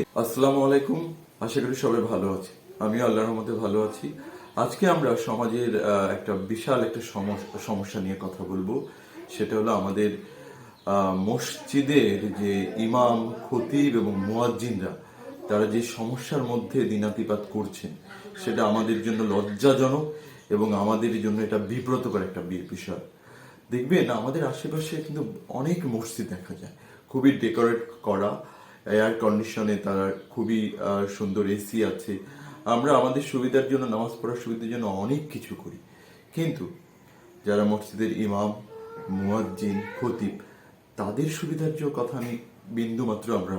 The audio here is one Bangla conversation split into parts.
আসসালামু আলাইকুম, আশা করি সবাই ভালো আছে। আমি আল্লাহর মধ্যে ভালো আছি। আজকে আমরা সমাজের একটা বিশাল একটা সমস্যা নিয়ে কথা বলব। সেটা হলো আমাদের মসজিদের যে ইমাম, খতিব এবং মুয়াজ্জিনরা, তারা যে সমস্যার মধ্যে দিনাতিপাত করছেন, সেটা আমাদের জন্য লজ্জাজনক এবং আমাদের জন্য এটা বিব্রতকর একটা বিষয়। দেখবেন, আমাদের আশেপাশে কিন্তু অনেক মসজিদ দেখা যায়। খুবই ডেকোরেট করা এয়ার কন্ডিশনে তারা খুবই সুন্দর এসি আছে। আমরা আমাদের সুবিধার জন্য, নামাজ পড়ার সুবিধার জন্য অনেক কিছু করি। কিন্তু যারা মসজিদের ইমাম, মুয়াজ্জিন, খতিব, তাদের সুবিধার যে কথা আমি বিন্দু মাত্র আমরা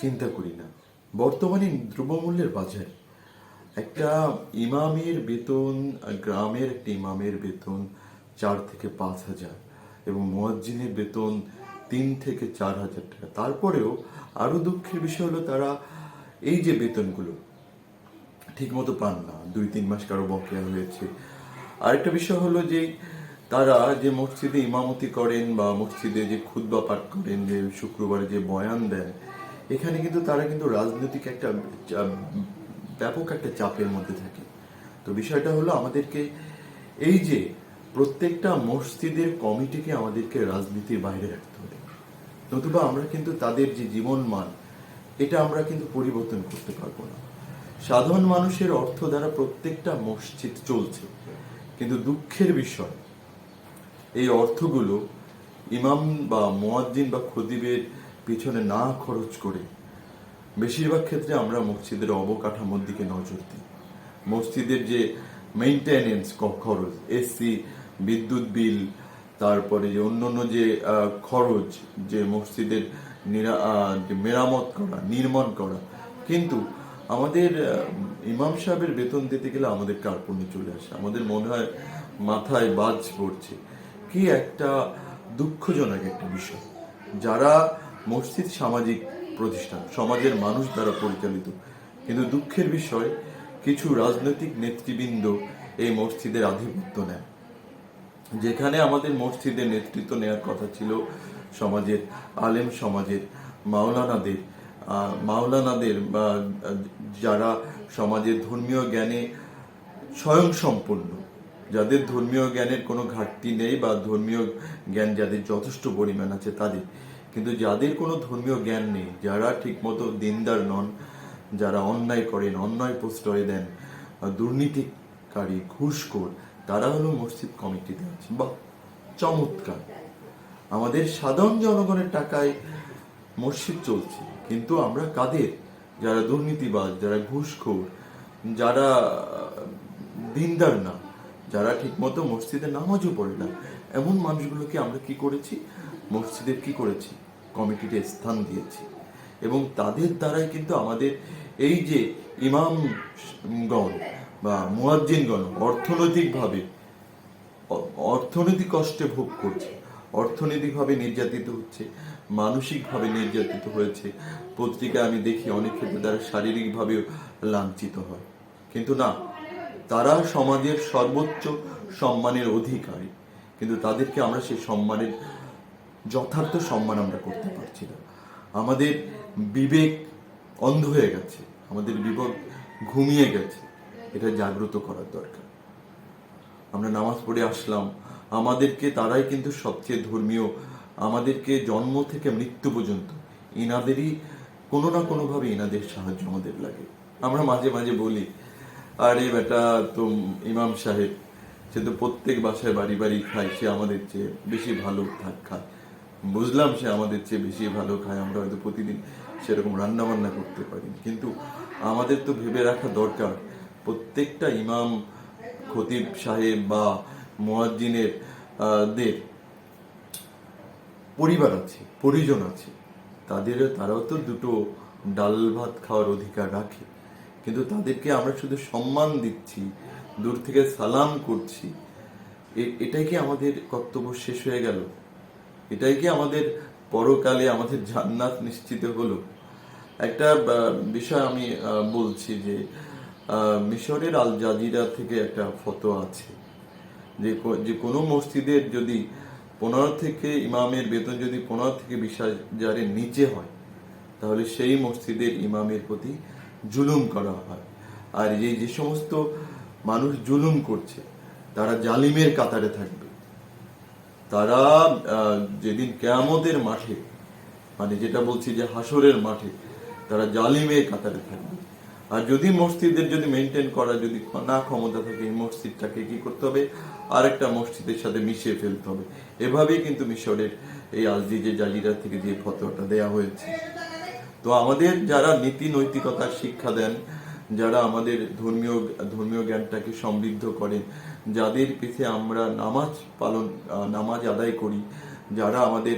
চিন্তা করি না। বর্তমানে দ্রব্যমূল্যের বাজারে একটা ইমামের বেতন, গ্রামের একটা ইমামের বেতন চার থেকে পাঁচ হাজার এবং মুয়াজ্জিনের বেতন তিন থেকে চার হাজার টাকা। তারপরেও আরও দুঃখের বিষয় হলো তারা এই যে বেতনগুলো ঠিকমতো পান না, দুই তিন মাস কারও বকেয়া হয়েছে। আরেকটা বিষয় হলো যে তারা যে মসজিদে ইমামতি করেন বা মসজিদে যে খুদ্া পাঠ করেন, যে শুক্রবারে যে বয়ান দেন, এখানে কিন্তু তারা কিন্তু রাজনৈতিক একটা ব্যাপক একটা চাপের মধ্যে থাকে। তো বিষয়টা হলো আমাদেরকে এই যে প্রত্যেকটা মসজিদের কমিটিকে আমাদেরকে রাজনীতির বাইরে রাখতে হবে। নতুবা আমরা কিন্তু তাদের যে জীবন মান এটা আমরা কিন্তু পরিবর্তন করতে পারব না। সাধারণ মানুষের অর্থ দ্বারা প্রত্যেকটা মসজিদ চলছে। কিন্তু দুঃখের বিষয়, এই অর্থগুলো ইমাম বা মোয়াজ্জিন বা খদিবের পিছনে না খরচ করে বেশিরভাগ ক্ষেত্রে আমরা মসজিদের অবকাঠামোর দিকে নজর দিই। মসজিদের যে মেইনটেনেন্স খরচ এসি বিদ্যুৎ বিল তারপরে যে অন্যান্য যে খরচ যে মসজিদের নিরা- মেরামত করা, নির্মাণ করা, কিন্তু আমাদের ইমাম সাহেবের বেতন দিতে গেলে আমাদের কার্পণ্যে চলে আসে। আমাদের মনে হয় মাথায় বাজ পড়ছে। কি একটা দুঃখজনক একটা বিষয়। যারা মসজিদ সামাজিক প্রতিষ্ঠান, সমাজের মানুষ দ্বারা পরিচালিত, কিন্তু দুঃখের বিষয়, কিছু রাজনৈতিক নেতৃবৃন্দ এই মসজিদের আধিপত্য নেয় যেখানে আমাদের মসজিদের নেতৃত্ব নেওয়ার কথা ছিল সমাজের, আলেম সমাজের, মাওলানাদের। মাওলানাদের বা যারা সমাজের ধর্মীয় জ্ঞানে স্বয়ং সম্পূর্ণ যাদের ধর্মীয় জ্ঞানের কোনো ঘাটতি নেই বা ধর্মীয় জ্ঞান যাদের যথেষ্ট পরিমাণ আছে তাদের। কিন্তু যাদের কোনো ধর্মীয় জ্ঞান নেই, যারা ঠিকমতো দিনদার নন, যারা অন্যায় করেন, অন্যায় প্রশ্রয় দেন, দুর্নীতিকারী, ঘুষখোর তারা হলো মসজিদ কমিটিতে আছে বা চমৎকার। আমাদের সাধারণ জনগণের টাকায় মসজিদ চলছে, কিন্তু আমরা কাদের? যারা দুর্নীতিবাজ, যারা ঘুষখোর, যারা দিনদার না, যারা ঠিকমতো মসজিদে নামাজও পড়ে না, এমন মানুষগুলোকে আমরা কি করেছি? মসজিদের কি করেছি? কমিটিতে স্থান দিয়েছি। এবং তাদের দ্বারাই কিন্তু আমাদের এই যে ইমামগণ বা মুয়াজ্জিনগণ অর্থনৈতিকভাবে, অর্থনৈতিক কষ্টে ভোগ করছে, অর্থনৈতিকভাবে নির্যাতিত হচ্ছে, মানসিকভাবে নির্যাতিত হয়েছে। পত্রিকা আমি দেখি অনেক ক্ষেত্রে তারা শারীরিকভাবেও লাঞ্ছিত হয়। কিন্তু না, তারা সমাজের সর্বোচ্চ সম্মানের অধিকারী। কিন্তু তাদেরকে আমরা সেই সম্মানের, যথার্থ সম্মান আমরা করতে পারছি না। আমাদের বিবেক অন্ধ হয়ে গেছে, আমাদের বিবেক ঘুমিয়ে গেছে। এটা জাগ্রত করার দরকার। আমরা নামাজ পড়ে আসলাম, আমাদেরকে তারাই কিন্তু সবচেয়ে ধর্মীয়, আমাদেরকে জন্ম থেকে মৃত্যু পর্যন্ত, ইনাদেরই কোনো না কোনোভাবে ইনাদের সাহায্য আমাদের লাগে। আমরা মাঝে মাঝে বলি, আরে বেটা তো ইমাম সাহেব, সে তো প্রত্যেক বাসায় বাড়ি বাড়ি খায়, সে আমাদের চেয়ে বেশি ভালো থাক খায়। বুঝলাম সে আমাদের চেয়ে বেশি ভালো খায়, আমরা হয়তো প্রতিদিন সেরকম রান্নাবান্না করতে পারি। কিন্তু আমাদের তো ভেবে রাখা দরকার প্রত্যেকটা ইমাম, খতিব সাহেব বা মোয়াজ্জিনের দের পরিবার আছে, পরিজন আছে। তাদের তারাও তো দুটো ডাল ভাত খাওয়ার অধিকার রাখে। কিন্তু তাদেরকে আমরা শুধু সম্মান দিচ্ছি, দূর থেকে সালাম করছি। এটাই কি আমাদের কর্তব্য শেষ হয়ে গেল? এটাই কি আমাদের পরকালে আমাদের জান্নাত নিশ্চিত হলো? একটা বিষয় আমি বলছি যে মিশরের আল জাজিরা থেকে একটা ফটো আছে। যে যে কোনো মসজিদের যদি পনেরো থেকে ইমামের বেতন যদি পনেরো থেকে বিশ হাজারের নিচে হয়, তাহলে সেই মসজিদের ইমামের প্রতি জুলুম করা হয়। আর এই যে সমস্ত মানুষ জুলুম করছে, তারা জালিমের কাতারে থাকবে। তারা যেদিন কেয়ামতের মাঠে মানে যেটা বলছি যে হাসরের মাঠে, তারা জালিমের কাতারে থাকবে। আর যদি মসজিদের যদি মেনটেন করা যদি না ক্ষমতা থাকে, এই মসজিদটাকে কি করতে হবে? আর একটা মসজিদের সাথে মিশিয়ে ফেলতে হবে। এভাবেই কিন্তু মিশরের এই আলজিজে জাজিরা থেকে যে ফতোয়াটা দেয়া হয়েছে। তো আমাদের যারা নীতি নৈতিকতার শিক্ষা দেন, যারা আমাদের ধর্মীয় ধর্মীয় জ্ঞানটাকে সমৃদ্ধ করেন, যাদের পিছে আমরা নামাজ পালন নামাজ আদায় করি, যারা আমাদের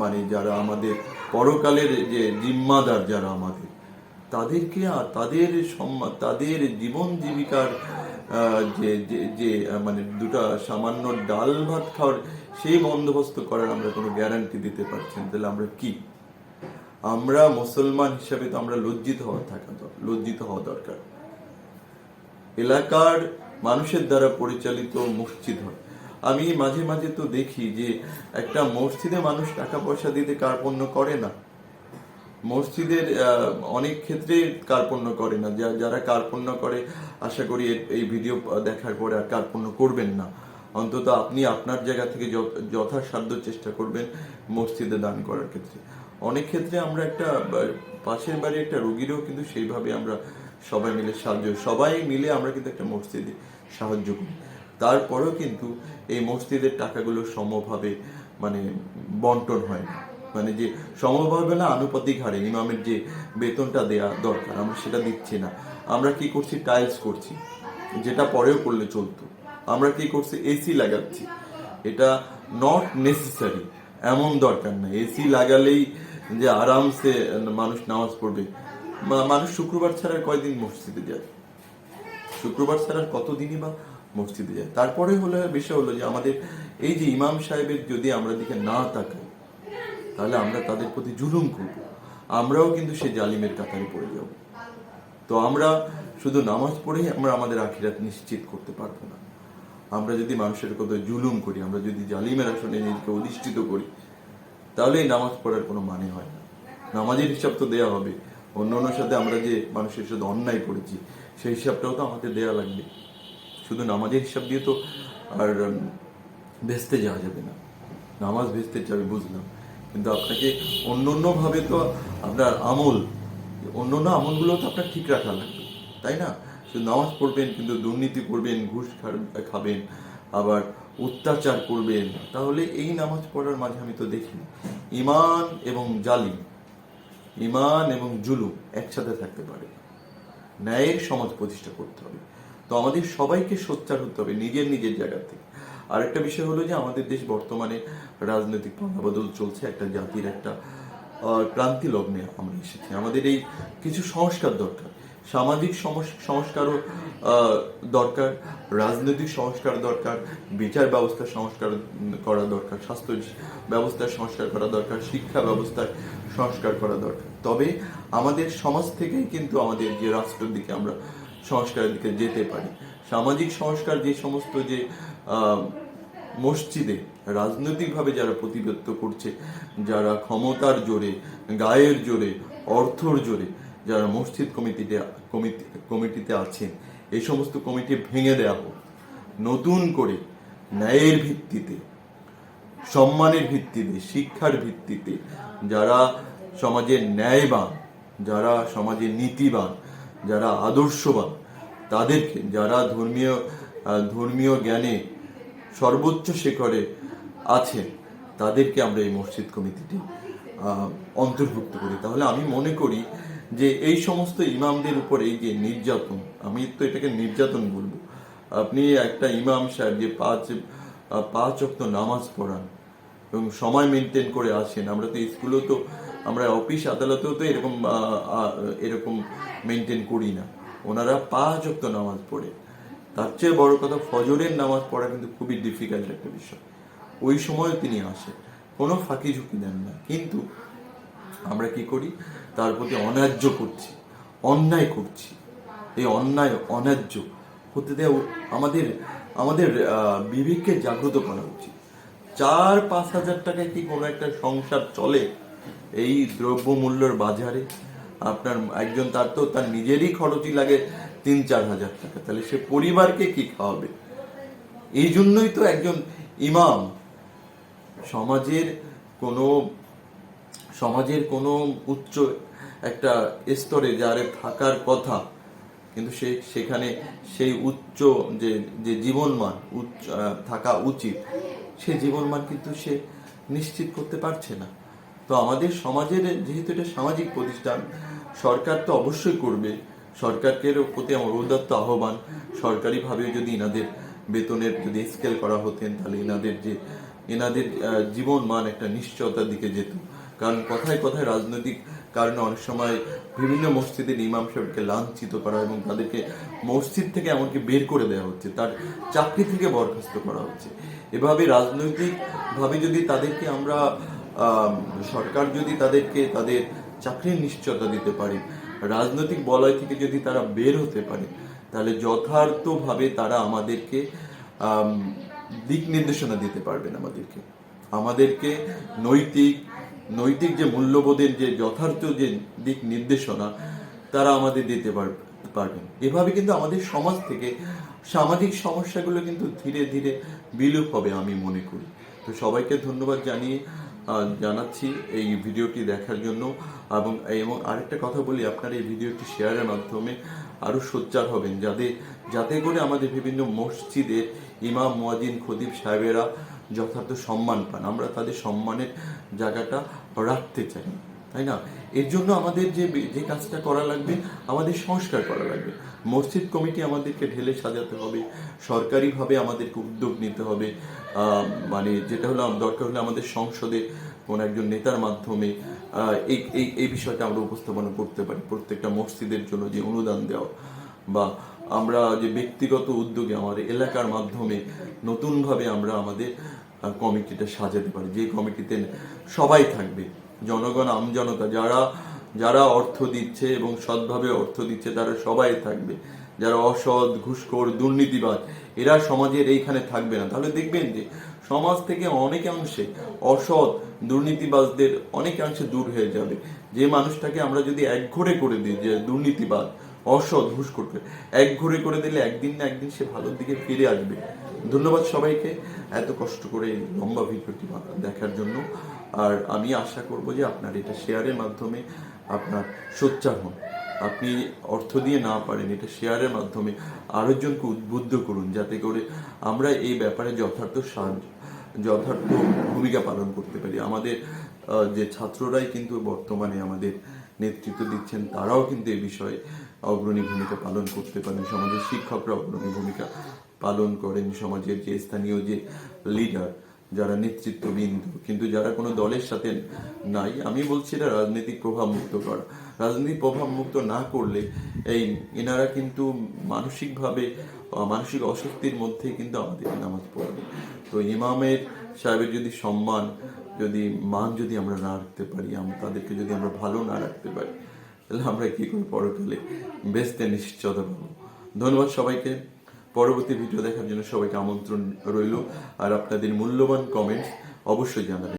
মানে যারা আমাদের পরকালের যে জিম্মাদার যারা আমাদের তাদেরকে আর তাদের সম্মান তাদের জীবন জীবিকার যে যে মানে দুটা সামান্য ডাল ভাত খাওয়ার সেই বন্দোবস্ত করার আমরা কোনো গ্যারান্টি দিতে পারছি না। তাহলে আমরা কি? আমরা মুসলমান হিসাবে তো আমরা লজ্জিত হওয়া থাকা লজ্জিত হওয়া দরকার। এলাকার মানুষের দ্বারা পরিচালিত মসজিদ হয়। আমি মাঝে মাঝে তো দেখি যে একটা মসজিদে মানুষ টাকা পয়সা দিতে কার্পণ্য করে না। মসজিদের অনেক ক্ষেত্রে কার্পণ্য করে না। যারা কার্পণ্য করে, আশা করি এই ভিডিও দেখার পরে আর কার্পণ্য করবেন না। অন্তত আপনি আপনার জায়গা থেকে যথাসাধ্য চেষ্টা করবেন মসজিদে দান করার ক্ষেত্রে। অনেক ক্ষেত্রে আমরা একটা পাশের বাড়ি একটা রুগীরও কিন্তু সেইভাবে আমরা সবাই মিলে সাহায্য, সবাই মিলে আমরা কিন্তু একটা মসজিদে সাহায্য করি। তারপরেও কিন্তু এই মসজিদের টাকাগুলো সমভাবে মানে বন্টন হয় না। মানে যে সমভাবে না আনুপাতিক হারে ইমামের যে বেতনটা দেয়া দরকার, আমরা সেটা দিচ্ছি না। আমরা কি করছি? টাইলস করছি। যেটা পরেও করলে চলতো। আমরা কি করছি? এসি লাগাচ্ছি। এটা নট নেসেসারি এমন দরকার না এসি লাগালেই যে আরামসে মানুষ নামাজ পড়বে। মানুষ শুক্রবার ছাড়া কয়দিন মসজিদে যায়? শুক্রবার ছাড়া কতদিনই বা মসজিদে যায়? তারপরে হলো, বিষয় হলো যে আমাদের এই যে ইমাম সাহেবের যদি আমরা দিকে না তাকাই তাহলে আমরা তাদের প্রতি জুলুম করব। আমরাও কিন্তু সেই জালিমের কাতারে পড়ে যাব। তো আমরা শুধু নামাজ পড়েই আমরা আমাদের আখিরাত নিশ্চিত করতে পারব না। আমরা যদি মানুষের কথা জুলুম করি, আমরা যদি জালিমের আসনে নিজেকে অধিষ্ঠিত করি, তাহলে এই নামাজ পড়ার কোনো মানে হয় না। নামাজের হিসাব তো দেয়া হবে। অন্য অন্য সাথে আমরা যে মানুষের সাথে অন্যায় করেছি, সেই হিসাবটাও তো আমাদের দেয়া লাগবে। শুধু নামাজের হিসাব দিয়ে তো আর ভেস্তে যাওয়া যাবে না। নামাজ ভেস্তে যাবে, বুঝলাম। কিন্তু আপনাকে অন্য অন্য ভাবে তো আপনার আমল অন্য অন্য আমলগুলো তো আপনার ঠিক রাখা লাগবে, তাই না? শুধু নামাজ পড়বেন, কিন্তু দুর্নীতি করবেন, ঘুষ খাবেন, আবার অত্যাচার করবেন, তাহলে এই নামাজ পড়ার মাঝে আমি তো দেখি ইমান এবং জালিম ইমান এবং জুলুম একসাথে থাকতে পারে। ন্যায়ের সমাজ প্রতিষ্ঠা করতে হবে। তো আমাদের সবাইকে সোচ্চার হতে হবে নিজের নিজের জায়গা থেকে। আরেকটা বিষয় হলো যে আমাদের দেশ বর্তমানে রাজনৈতিক পাল্টাবদল চলছে, একটা জাতির একটা ক্রান্তি লগ্নে আমরা এসেছি। আমাদের এই কিছু সংস্কার দরকার। সামাজিক সংস্কারও দরকার, রাজনৈতিক সংস্কার দরকার, বিচার ব্যবস্থার সংস্কার করা দরকার, স্বাস্থ্য ব্যবস্থার সংস্কার করা দরকার, শিক্ষা ব্যবস্থার সংস্কার করা দরকার। তবে আমাদের সমাজ থেকেই কিন্তু আমাদের যে রাষ্ট্রের দিকে আমরা সংস্কারের দিকে যেতে পারি। সামাজিক সংস্কার যে সমস্ত যে মসজিদে রাজনৈতিকভাবে যারা প্রতিবদ্ধ করছে, যারা ক্ষমতার জোরে, গায়ের জোরে, অর্থর জোরে যারা মসজিদ কমিটিতে, কমিটি, কমিটিতে আছেন, এই সমস্ত কমিটি ভেঙে দেওয়া হোক। নতুন করে ন্যায়ের ভিত্তিতে, সম্মানের ভিত্তিতে, শিক্ষার ভিত্তিতে যারা সমাজের ন্যায়বান, যারা সমাজের নীতিবান, যারা আদর্শবান তাদেরকে যারা ধর্মীয় ধর্মীয় জ্ঞানে সর্বোচ্চ শিখরে আছেন তাদেরকে আমরা এই মসজিদ কমিটিতে আহ, অন্তর্ভুক্ত করি। তাহলে আমি মনে করি যে এই সমস্ত ইমামদের উপর এই যে নির্যাতন আমি তো এটাকে নির্যাতন বলব আপনি একটা ইমাম সাহেব যে পাঁচ পাঁচ অক্ত নামাজ পড়ান এবং সময় মেনটেন করে আসেন আমরা তো স্কুলেও তো আমরা অফিস আদালতেও তো এরকম এরকম মেনটেন করি না। ওনারা পাঁচ অক্ত নামাজ পড়ে। তার চেয়ে বড় কথা ফজরের নামাজ পড়া কিন্তু খুবই ডিফিকাল্ট একটা বিষয়। ওই সময় তিনি আসেন। কোনো ফাঁকি ঝুঁকি দেন না। কিন্তু আমরা কি করি? তার প্রতি অন্যায্য করছি। অন্যায় করছি। এই অন্যায়, অন্যায্য হতে দেওয়া আমাদের আমাদের বিবেককে জাগ্রত করা উচিত। চার, পাঁচ হাজার টাকায় কি কোনো একটা সংসার চলে? এই দ্রব্য মূল্যর বাজারে আপনার একজন তার তো তার নিজেরই খরচই লাগে তিন, চার হাজার টাকা। তাহলে সে পরিবারকে কি খাওয়াবে? এই জন্যই তো একজন ইমাম। সমাজের কোনো সমাজের কোনো উচ্চ একটা স্তরে যার থাকার কথা, কিন্তু সে সেখানে সেই উচ্চ যে যে জীবনমান, উচ্চ থাকা উচিত, সে জীবনমান কিন্তু সে নিশ্চিত করতে পারছে না। তো আমাদের সমাজের যেহেতু এটা সামাজিক প্রতিষ্ঠান সরকার তো অবশ্যই করবে। সরকারকে প্রতি আমার উদাত্ত আহ্বান। সরকারিভাবে যদি এনাদের বেতনের যদি স্কেল করা হতেন তাহলে এনাদের যে এনাদের জীবন মান একটা নিশ্চয়তার দিকে যেত। কারণ কথায় কথায় রাজনৈতিক কারণে অনেক সময় বিভিন্ন মসজিদের ইমাম সাহেবকে লাঞ্ছিত করা এবং তাদেরকে মসজিদ থেকে এমনকি বের করে দেওয়া হচ্ছে তার চাকরি থেকে বরখাস্ত করা হচ্ছে। এভাবে রাজনৈতিকভাবে যদি তাদেরকে আমরা আম, সরকার যদি তাদেরকে, তাদের চাকরির নিশ্চয়তা দিতে পারে, রাজনৈতিক বলয় থেকে যদি তারা বের হতে পারে, তাহলে যথার্থভাবে তারা আমাদেরকে দিক নির্দেশনা দিতে পারবেন আমাদেরকে। আমাদেরকে নৈতিক নৈতিক যে মূল্যবোধের যে যথার্থ যে দিক নির্দেশনা, তারা আমাদের দিতে পার- পারবেন। এভাবে কিন্তু আমাদের সমাজ থেকে সামাজিক সমস্যাগুলো কিন্তু ধীরে ধীরে বিলুপ হবে আমি মনে করি। তো সবাইকে ধন্যবাদ জানিয়ে জানাচ্ছি এই ভিডিওটি দেখার জন্য। এবং এবং আরেকটা কথা বলি, আপনারা এই ভিডিওটি শেয়ারের মাধ্যমে আরও সোচ্চার হবেন। যাতে যাতে করে আমাদের বিভিন্ন মসজিদের ইমাম মোয়াজিন খদিব সাহেবেরা যথার্থ সম্মান পান। আমরা তাদের সম্মানের জায়গাটা রাখতে চাই। তাই না? এর জন্য আমাদের যে যে কাজটা করা লাগবে, আমাদের সংস্কার করা লাগবে। মসজিদ কমিটি আমাদেরকে ঢেলে সাজাতে হবে, সরকারিভাবে আমাদেরকে উদ্যোগ নিতে হবে। মানে যেটা হলো, দরকার হলে আমাদের সংসদে কোন একজন নেতার মাধ্যমে এই এই এই বিষয়টা আমরা উপস্থাপনা করতে পারি। প্রত্যেকটা মসজিদের জন্য যে অনুদান দেওয়া বা আমরা যে ব্যক্তিগত উদ্যোগে আমাদের এলাকার মাধ্যমে নতুনভাবে আমরা আমাদের কমিটিটা সাজাতে পারি। যে কমিটিতে সবাই থাকবে জনগণ আমজনতা যারা যারা অর্থ দিচ্ছে এবং সৎভাবে অর্থ দিচ্ছে, তারা সবাই থাকবে। যারা অসৎ, ঘুষখোর দুর্নীতিবাদ এরা সমাজের এইখানে থাকবে না। তাহলে দেখবেন যে, সমাজ থেকে অনেকাংশে অসৎ, দুর্নীতিবাজদের অনেকাংশে দূর হয়ে যাবে। যে মানুষটাকে আমরা যদি একঘরে করে দিই যে দুর্নীতিবাদ অসৎ ঘুষ করবে এক ঘুরে করে দিলে একদিন না একদিন সে ভালোর দিকে ফিরে আসবে। ধন্যবাদ সবাইকে। এত কষ্ট করে লম্বা ভিডিওটি দেখার জন্য। আর আমি আশা করব যে আপনার এটা শেয়ারের মাধ্যমে আপনার সোচ্চার হন। আপনি অর্থ দিয়ে না পারেন, এটা শেয়ারের মাধ্যমে আরেকজনকে উদ্বুদ্ধ করুন যাতে করে আমরা এই ব্যাপারে যথার্থ সাহায্য যথার্থ ভূমিকা পালন করতে পারি। আমাদের যে ছাত্ররাই কিন্তু বর্তমানে আমাদের নেতৃত্ব দিচ্ছেন, তারাও কিন্তু এই বিষয়ে অগ্রণী ভূমিকা পালন করতে পারেন। সমাজের শিক্ষকরা অগ্রণী ভূমিকা পালন করেন। সমাজের যে স্থানীয় যে লিডার যারা নেতৃত্ববৃন্দ, কিন্তু যারা কোনো দলের সাথে নাই, আমি বলছি এটা রাজনৈতিক প্রভাব মুক্ত করা। রাজনৈতিক প্রভাব মুক্ত না করলে এই এনারা কিন্তু মানসিকভাবে, মানসিক অস্বস্তির মধ্যে কিন্তু আমাদের নামাজ পড়বে। তো ইমামের সাহেবের যদি সম্মান, যদি মান যদি আমরা না রাখতে পারি তাদেরকে যদি আমরা ভালো না রাখতে পারি, তাহলে আমরা কী করে পরকালে বেসতে নিশ্চয়তা পাবো? ধন্যবাদ সবাইকে। পরবর্তী ভিডিও দেখার জন্য সবাইকে আমন্ত্রণ রইল। আর আপনাদের মূল্যবান কমেন্টস অবশ্যই জানাবেন।